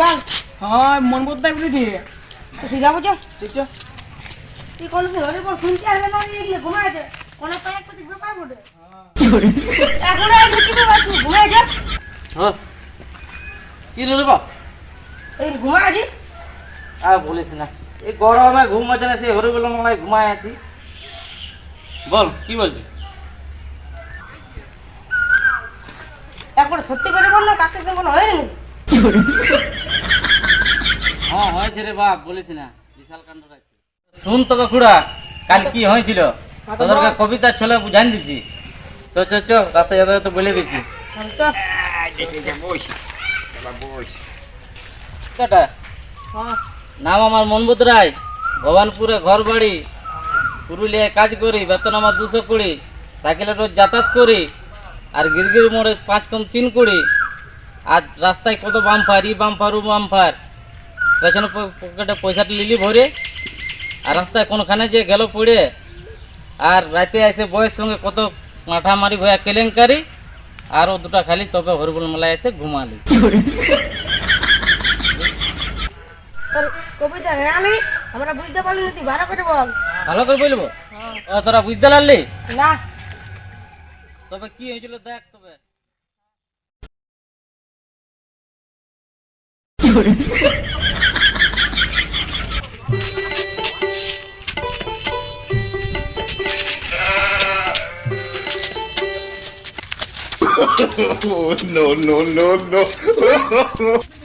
বল। হ্যাঁ মন যাব চ ঠিক তুই কোন কি শুনতে আসবে না এগুলো ঘুমাইছে কোন পায়ে ব্যাপার বটে এখন কি ব্যাপার তুই ঘুমাই যা। হ্যাঁ। কি রে এই ঘুমাই আছি আর বলিস না। এই গরমে ঘুম আছে না সেই হরিবেলা মনে ঘুমায় আছি। বল কি বলছিস? একবার সত্যি করে বল না কাকের সঙ্গে কোনো হয়নি? হ্যাঁ হয়েছে রে বাপ বলিস না। বিশাল কাণ্ড শুন তো খুড়া কাল কি হয়েছিল? তোদেরকে কবিতার ছলে বুঝাই দিছি। চ চ চ রাতে যাতে তো বলে দিছি। নাম আমার মনবুদ রায় ভবানপুরে ঘর বাড়ি পুরুলিয়ায় কাজ করি বেতন আমার দুশো কুড়ি সাইকেলে রোজ যাতায়াত করি আর গিরগির মোড়ে পাঁচ কম তিন কুড়ি আর রাস্তায় কত বাম্পার ই বাম্পার ও বাম্পার পেছনে পকেটে পয়সাটা লিলি ভরে আর রাস্তায় কোনখানে যে গেল পড়ে। আর রাতে এসে বয়ের সঙ্গে কত মাঠা মারি ভয়া কেলেঙ্কারি আর ও দুটা খালি তবে হরিবুল মেলায় এসে ঘুমালি। কবিতা গানি আমরা বুঝতে পারলি না তুই ভালো করে বল। ভালো করে বলব? ও তোরা বুঝতে পারলি? না। তবে কি হয়েছিল দেখ তবে। No, no, no, no.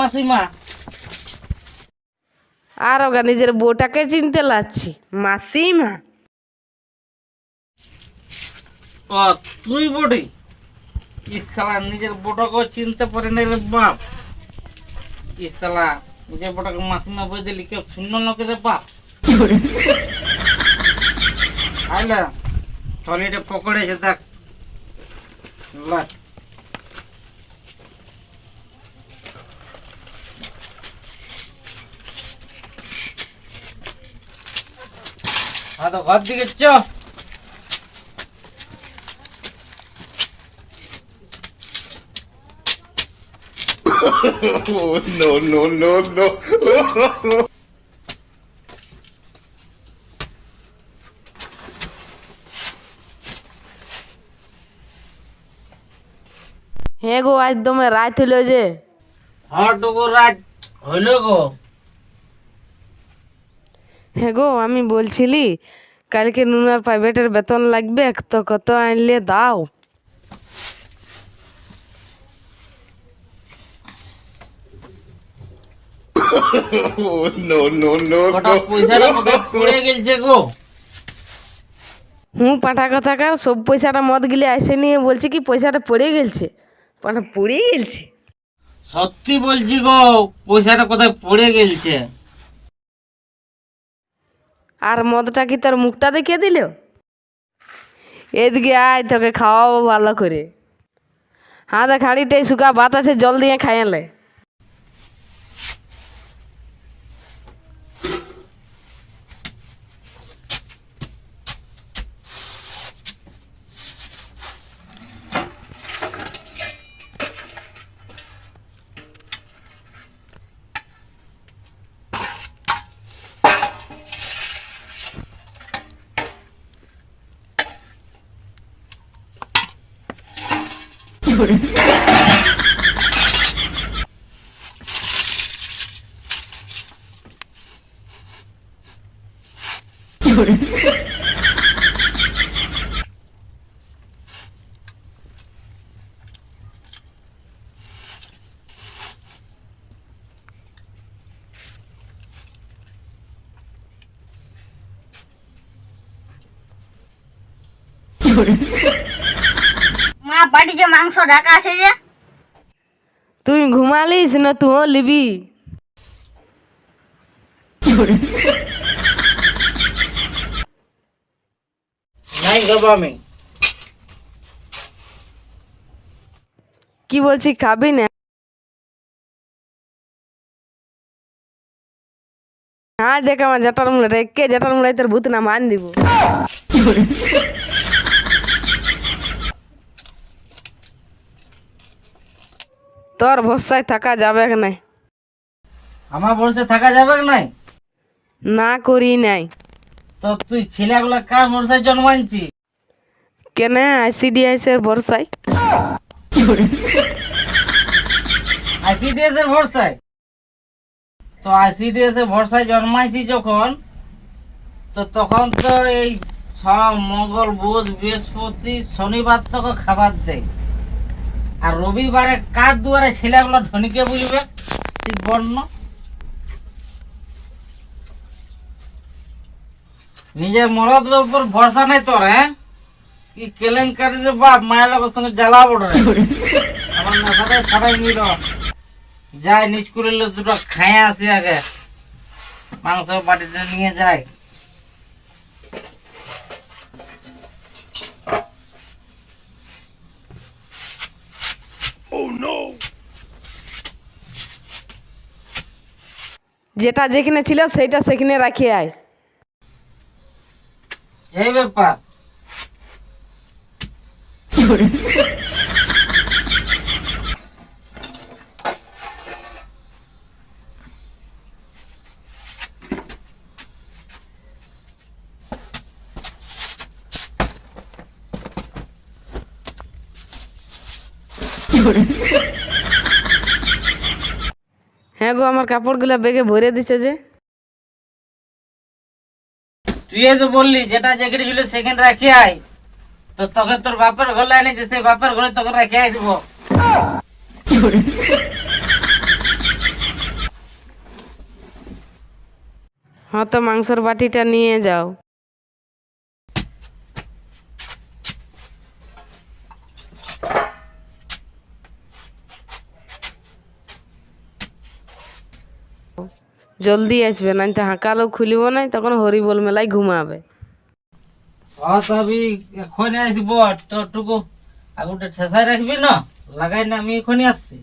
মাসিমা। আর ওগা নিজের বউটাকে চিনতে লাগছি মাসিমা। ও তুই বডি? ইসালা নিজের বটাকে চিনতে পারে না রে বাপ। ইসালা নিজের বটাকে মাসিমা বই দিলি কেউ শূন্য লোকে রে বাপ? আইলা থলিটা পকড়েছে দেখ লা। হ্যাঁ তো ঘর দিকে চ Oh, no, no, no, no. হ্যাঁ গো আজ দমে রাত হইল যে হ্যাঁ টুকু রাত হইল গো হ্যাঁ গো আমি বলছিলি কালকে নুনার প্রাইভেটের বেতন লাগবে তো কত আনলে দাও। Oh, no, no, no, কটা no. পয়সাটা পড়ে গেলছে গো। হুঁ পাঠা কথাকার সব পয়সাটা মদ গিলে আসে নিয়ে বলছে কি পয়সাটা পড়ে গেলছে? পাঠা পড়ে গেলছে? সত্যি বলছি গো পয়সাটা কোথায় পড়ে গেলছে? আর মদটা কি তোর মুখটা দেখিয়ে দিল? এদিকে আয়, তোকে খাওয়াবো ভালো করে। হ্যাঁ দেখ খাড়িটাই শুকা, বাতাসে জল দিয়ে これ。これ。মা বাড়ি যে মাংস ঢাকা আছে যে। তুই ঘুমালিস না তুইও লিবি নাই খাব আমি। কি বলছি খাবি না? হ্যাঁ দেখ আমার জেঠার মুড়ে রেখে জেঠার মুড়াই তোর ভূত না মান দিব। তোর ভরসায় থাকা যাবে না আমার ভরসায় থাকা যাবে নাই? না করি নাই। তো তুই ছেলেগুলা কার ভরসায় জন্মাইছি কেন? আইসিডিএস এর ভরসায়। আইসিডিএস এর ভরসায়? তো আইসিডিএস এর ভরসায় জন্মাইছি যখন তো তখন তো এই সব মঙ্গল বুধ বৃহস্পতি শনিবার তোকে খাবার দেয়। আর রবিবারে কার দুয়ারে ছেলেগুলো ধনীকে বুঝবে? বর্ণ? নিজের মরদের উপর ভরসা নেই তোর হ্যাঁ? কি কেলেঙ্কারি রে বাপ, মায়ের লোকের সঙ্গে জ্বালা পড়ে আমার নেশাটাই ফাটাই নিল। যাই নিচ করে দুটো খায় আসি আগে। মাংস বাটিতে নিয়ে যায়। যেটা যেখানে ছিল সেটা সেখানে রাখি আয়। এই ব্যাপার। হ্যাঁ গো আমার কাপড়গুলো বেগে ভরে দিছে যে। তুই এই তো বললি যেটা যেখানে ছিল সেখানে রাখি আয়। তো তোকে তোর বাপের ঘর আনি যে সেই বাপের ঘরে তোকে রেখে আসব হ্যাঁ তো মাংসর বাটিটা নিয়ে যাও। জলদি আসবে না তো হাঁকালো খুলিব নাই, তখন হরিবল মেলায় ঘুমাবে। তবে এখনই আসব টুকু আগুনটা ঠেসাই রাখবি না? লাগাই না, আমি এখনই আসছি।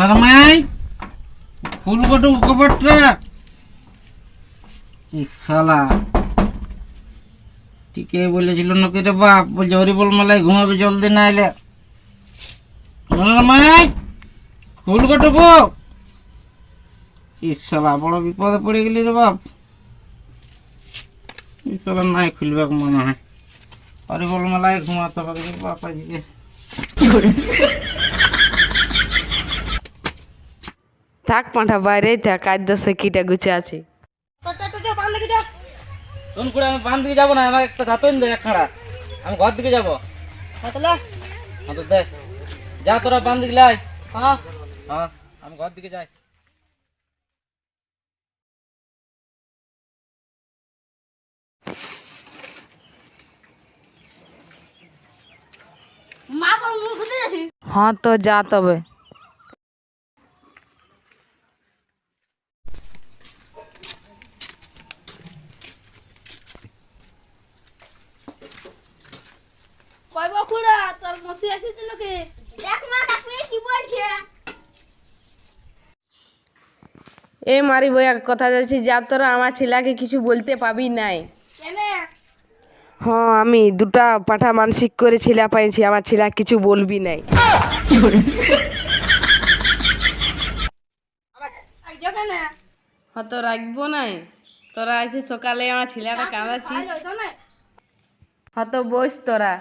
মাই ফুল কটু কপারটা ইসালা ঠিকই বলেছিল নাকি রে বাপ বলছে হরিবল মেলায় ঘুমাবে জলদি না এলে মাই ফুল কটু গো ইসালা বড় বিপদে পড়ে গেলি রে বাপ ইসালা নাই খুলবে মনে হয় হরিবল মেলায় ঘুমাতে পারে রে বাপ আজকে থাক পাঁঠা বাইরেই থাক আজ দশে কিটা গুছে আছে। কি যা শোন করে আমি বান দিকে যাব না আমাকে একটা ধাতন দে এক খাড়া। আমি ঘর দিকে যাব। তাহলে? হ্যাঁ দেখ যা তোরা বান দিকে লাই। হ্যাঁ। হ্যাঁ আমি ঘর দিকে যাই। হ্যাঁ তো যা তবে কই বকুড়া তোর মসি এসেছিল কি? দেখ মা কাকু কি বলছে? এ মারি বইয়া কথা যাচ্ছি যা তোরা আমার ছেলেকে কিছু বলতে পাবি নাই। হ্যাঁ আমি দুটা পাঠা মানসিক করে ছেলে পাইছি আমার ছেলে কিছু বলবি নাই। কেনে? হ্যাঁ তো রাখব নাই। তোরা আইসি সকালে আমার ছেলেটা কাঁদাচ্ছিস। হ্যাঁ তো বস তোরা।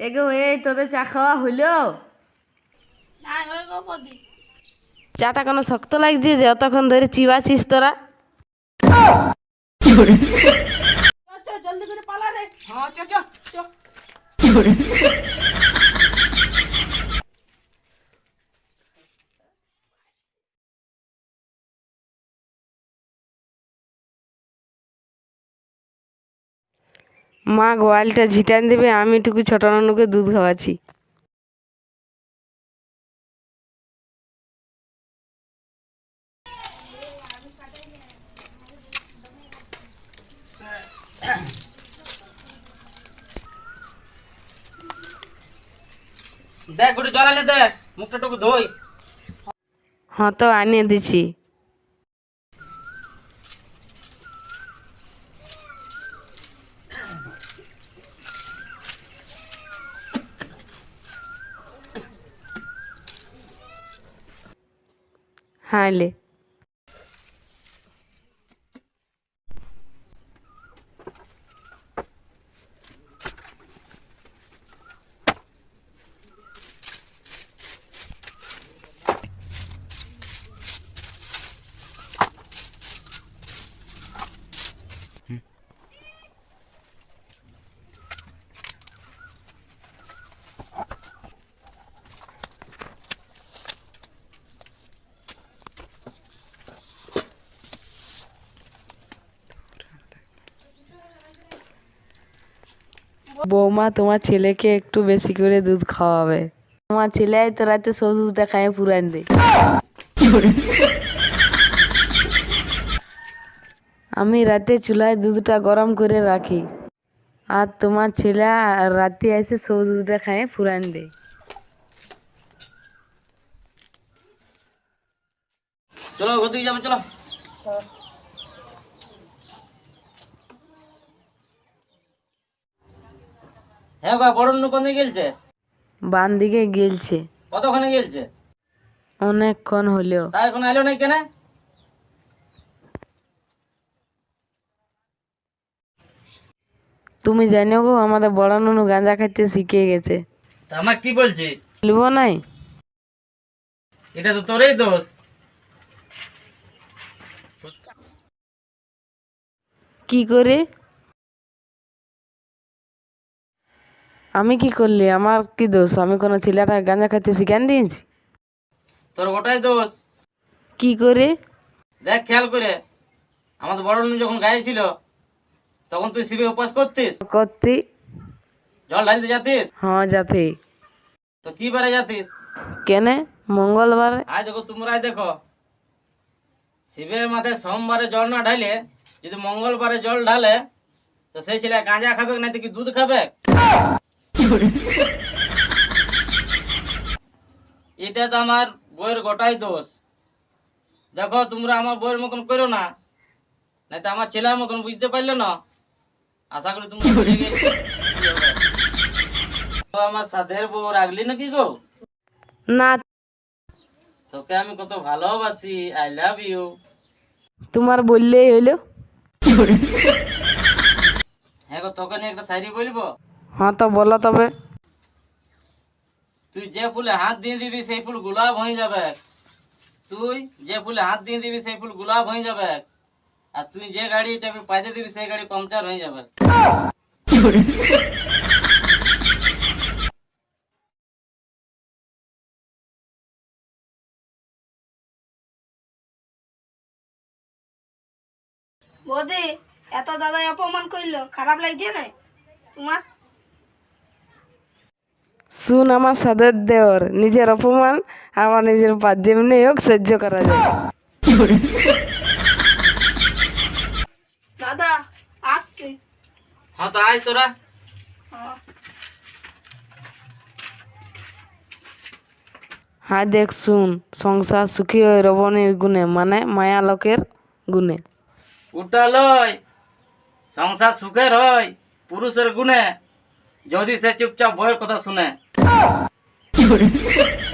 এগে এই তোদের চা খাওয়া হইল? চাটা কোনো শক্ত লাগছে যে অতক্ষণ ধরে চিবাছিস তোরা। জলদি করে পালা রে। চ চ চ মা গোয়ালটা ঝিটান দেবে আমি টুকু ছোট নানুকে দুধ খাওয়াচ্ছি। দেখ গুটি জল আলে দেখ মুখটা টুকু ধোই। হ্যাঁ তো আনিয়ে দিচ্ছি। হ্যাঁ বৌমা তোমার ছেলেকে একটু বেশি করে দুধ খাওয়াবে। তোমার ছেলে তো রাতে সব দুধটা পুরান দে। আমি রাতে চুলায় দুধটা গরম করে রাখি। আর তোমার ছেলে রাতে এসে সব দুধটা খাইয়ে পুরান দে। চলো ওদিকে যাবে চলো। হ্যাঁ গা নু কোন গেলছে? বান দিকে গেলছে। কতক্ষণে গেলছে? অনেকক্ষণ হলেও। তাই এখন এলো নাই কেন তুমি জানো গো আমাদের বড় নুনু গাঁজা খাইতে শিখে গেছে। আমার কি বলছি? বলব নাই? এটা তো তোরই দোষ। কি করে? আমি কি করলি? আমার কি দোষ? আমি কোনো ছেলেটা গাঁজা খাইতে শিখান দিয়েছি? তোর ওটাই দোষ। কি করে? দেখ খেয়াল করে। আমাদের বড় নু যখন গায়ে ছিল তখন তুই শিবে উপাস করতিস? করতি। জল ঢালতে যাতিস? হ্যাঁ যাতে। তো কি বারে যাতিস? কেনে? মঙ্গলবার? আজ দেখো তোমরাই দেখো। শিবের মাথায় সোমবারে জল না ঢালে যদি মঙ্গলবারে জল ঢালে তো সেই ছেলে গাঁজা খাবে না তো কি দুধ খাবে? এটা তো আমার বইয়ের গোটাই দোষ। দেখো তোমরা আমার বইয়ের মতন করো না না তো আমার ছেলের মতন বুঝতে পারলে না। আশা করি তুমি আমার সাধের বউ রাখলি নাকি গো? না। তোকে আমি কত ভালোবাসি আই লাভ ইউ তোমার বললেই হইল। হ্যাঁ গো তোকে নিয়ে একটা শায়রি বলব? হ্যাঁ তো বলো তবে। তুই যে ফুলে হাত দিয়ে দিবি সেই ফুল গোলাপ হয়ে যাবে। তুই যে ফুলে হাত দিয়ে দিবি সেই ফুল গোলাপ হয়ে যাবে। আর তুই যে গাড়ি চাবি পাইতে দিবি সেই গাড়ি পাংচার হয়ে যাবে। বৌদি এত দাদা অপমান করল খারাপ লাগছে না তোমার? শুন আমার সাদের দেওর। নিজের অপমান আমার নিজের পা যেমনি হোক সহ্য করা যায়। দাদা আসছে। হ্যাঁ তো আয় তোরা? হ্যাঁ। দেখ শুন সংসার সুখী হয় রবণীর গুণে মানে মায়া লোকের গুণে। উঠা লয় সংসার সুখের হয় পুরুষের গুণে। যদি সে চুপচাপ বইয়ের কথা শুনে।